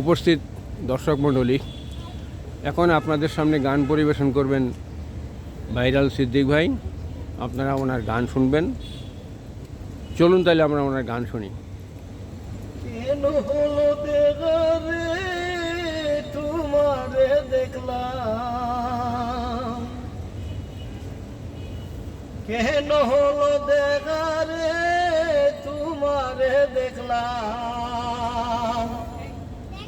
উপস্থিত দর্শক মণ্ডলী, এখন আপনাদের সামনে গান পরিবেশন করবেন ভাইরাল সিদ্দিক ভাই। আপনারা ওনার গান শুনবেন। চলুন তাহলে আমরা ওনার গান শুনি। কেন হলো দেগারে? তোমারে দেখলাম।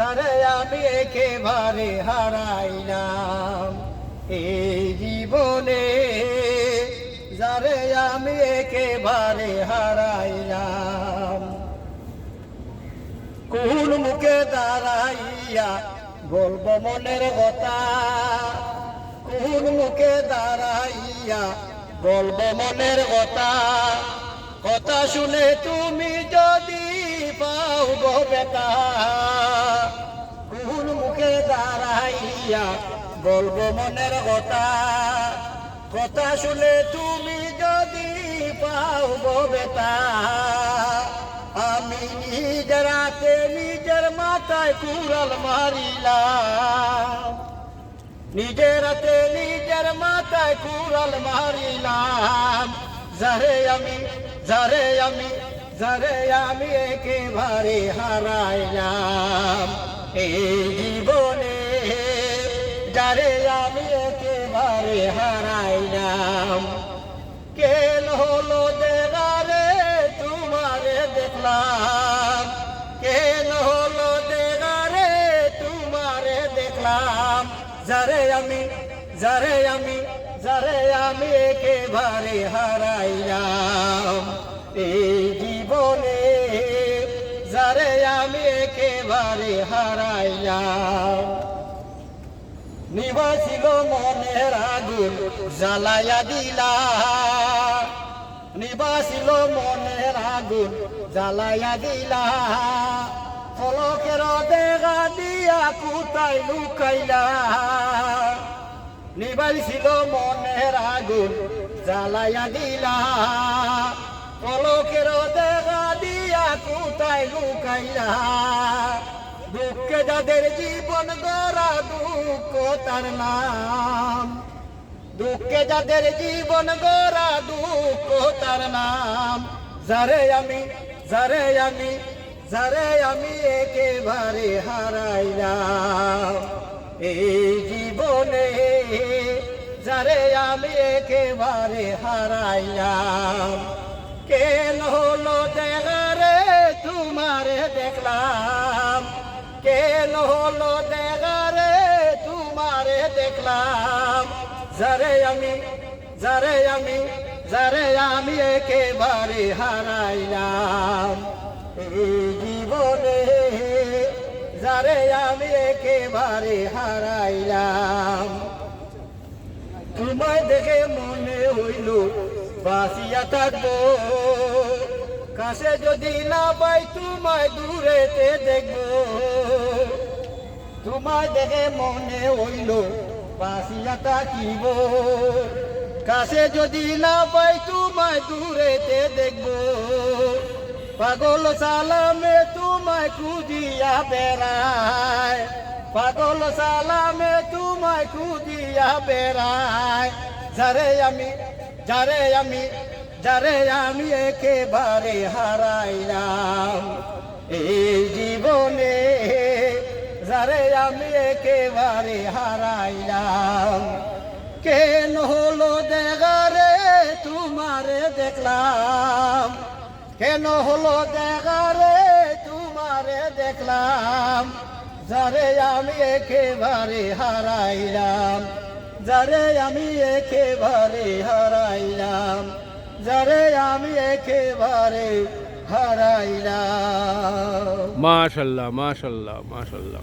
যারে আমি একেবারে হারাইলাম এই জীবনে যারে আমি একেবারে হারাইলাম। কোন মুখে দাঁড়াইয়া বলব মনের কথা, কোন মুখে দাঁড়াইয়া বলব মনের কথা কথা শুনে তুমি যদি পাও গো বেটা। কোন মুখে দাঁড়াইয়া বলব মনের কথা? কথা শুনে তুমি যদি পাও গো বেটা, আমি নিজের হাতে নিজের মাথায় কুড়াল মারিলাম। নিজের হাতে নিজের মাথায় কুড়াল মারিলাম। যারে আমি যারে আমি যারে আমি একেবারে হারাইলাম। এই জীবনে যারে আমি একেবারে হারাইলাম। কেন হলো দেগারে তোমারে দেখলাম। কেন হলো দেগারে তোমারে দেখলাম। যারে আমি যারে আমি যারে আমি একেবারে হারাইলাম। এই জীবনে যারে আমি একেবারে হারাইলাম। নিবাসিল মনের আগুন জ্বালাইয়া দিলা নিবাসিল মনের আগুন জ্বালাইয়া দিলা ফলকের দেখা দিয়া কুতাই লুকাইলা নিবাসিল মনের আগুন জ্বালাইয়া দিলা ফলকের দেখা দিয়া কুতাই লুকাইলা? দুঃখে যাদের জীবন গড়া দুঃখ তার নাম। দুঃখে যাদের জীবন গড়া দুঃখ তার নাম। যারে আমি যারে আমি যারে আমি একেবারে হারাইলাম। এই জীবনে যারে আমি একেবারে হারাইলাম। কেন হলো দেখারে তোমারে দেখলাম। কেন হলো দেখারে তোমারে দেখলাম। যারে আমি যারে আমি যারে আমি একেবারে হারাইলাম। এই জীবনে যারে আমি একেবারে হারাইলাম। তোমায় দেখে মনে হইল বাসিয়া থাকব। কাছে যদি না পাই তোমায় দূরেতে দেখব। তোমায় দেখে মনে হইল বাসিয়া থাকিব। কাছে যদি না পাই তোমায় দূরেতে দেখব। পাগল সালামে তোমায় খুঁজিয়া বেড়ায় পাগল সালামে তোমায় খুঁজিয়া বেড়ায় যারে আমি যারে আমি যারে আমি একেবারে হারাইলাম। এই জীবনে যারে আমি একেবারে হারাইলাম। কেন হলো দেখারে তোমারে দেখলাম। কেন হলো দেখারে তোমারে দেখলাম। যারে আমি একেবারে হারাইলাম, যারে আমি একেবারে যারে আমি একেবারে হারাইলাম। মাশাল্লাহ মাশাল্লাহ মাশাল্লাহ।